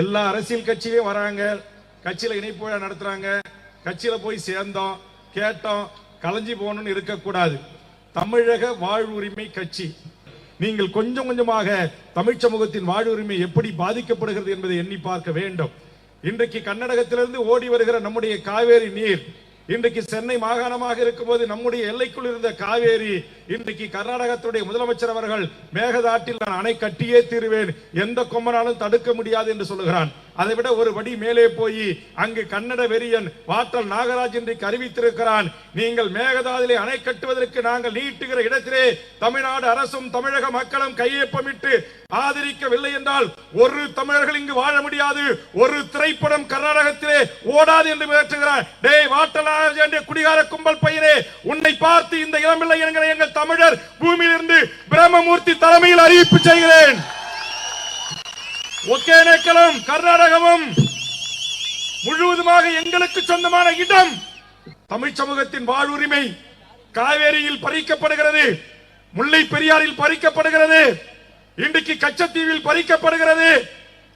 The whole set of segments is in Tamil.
எல்லா அரசியல் கட்சியிலையும் வராங்க. கட்சியில இணைப்பு விழா நடத்துறாங்க. கட்சியில போய் சேர்ந்தோம் கேட்டோம் கலைஞ்சி போகணும்னு இருக்கக்கூடாது. தமிழக வாழ்வுரிமை கட்சி. நீங்கள் கொஞ்சம் கொஞ்சமாக தமிழ் சமூகத்தின் வாழ்வுரிமை எப்படி பாதிக்கப்படுகிறது என்பதை எண்ணி பார்க்க வேண்டும். இன்றைக்கு கர்நாடகத்திலிருந்து ஓடி வருகிற நம்முடைய காவேரி நீர் இன்றைக்கு சென்னை மாகாணமாக இருக்கும்போது நம்முடைய எல்லைக்குள் இருந்த காவேரி இன்றைக்கு கர்நாடகத்துடைய முதலமைச்சர் அவர்கள் மேகதாட்டில் நான் அணை கட்டியே தீருவேன். எந்த கொம்பனாலும் தடுக்க முடியாது என்று சொல்லுகிறான். அதை விட ஒரு படி மேலே போய் அங்கு கன்னட வெறியன் வாட்டல் நாகராஜ் என்று அறிவித்திருக்கிறான். நீங்கள் மேகதாதிலே அணை கட்டுவதற்கு நாங்கள் நீட்டுகிற இடத்திலே தமிழ்நாடு அரசும் தமிழக மக்களும் கையொப்பமிட்டு ஆதரிக்கவில்லை என்றால் ஒரு தமிழர்கள் இங்கு வாழ முடியாது. ஒரு திரைப்படம் கர்நாடகத்திலே ஓடாது என்று மிரட்டுகிறார். டேய் வாட்டல் நாகராஜ் என்ற குடிகார கும்பல் பையனே உன்னை பார்த்து இந்த இளம்பிள்ளை என்கிற எங்கள் தமிழர் பூமியிலிருந்து பிரம்மமூர்த்தி தலைமையில் அறிவிப்பு செய்கிறேன். ஒகேனக்கலும் கர்நாடகமும் முழுவதுமாக எங்களுக்கு சொந்தமான இடம் தமிழ் சமூகத்தின் வாழ்வுரிமை காவேரியில் பறிக்கப்படுகிறது முல்லை பெரியாறில் பறிக்கப்படுகிறது இன்றைக்கு கச்சத்தீவில் பறிக்கப்படுகிறது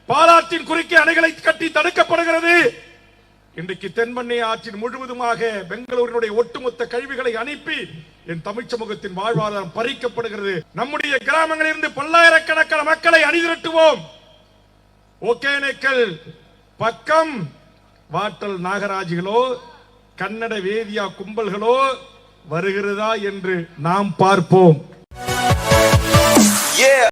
பாலாற்றின் குறுக்கே அணைகளை கட்டி தடுக்கப்படுகிறது. இன்றைக்கு தென்பண்ணை ஆற்றின் முழுவதுமாக பெங்களூரினுடைய ஒட்டுமொத்த கழிவுகளை அனுப்பி என் தமிழ் சமூகத்தின் வாழ்வாதாரம் பறிக்கப்படுகிறது. நம்முடைய கிராமங்களிலிருந்து பல்லாயிரக்கணக்கான மக்களை அணிதிரட்டுவோம். ஒகேனக்கல் பக்கம் வாட்டல் நாகராஜிகளோ கன்னட வேதியா கும்பல்களோ வருகிறதா என்று நாம் பார்ப்போம்.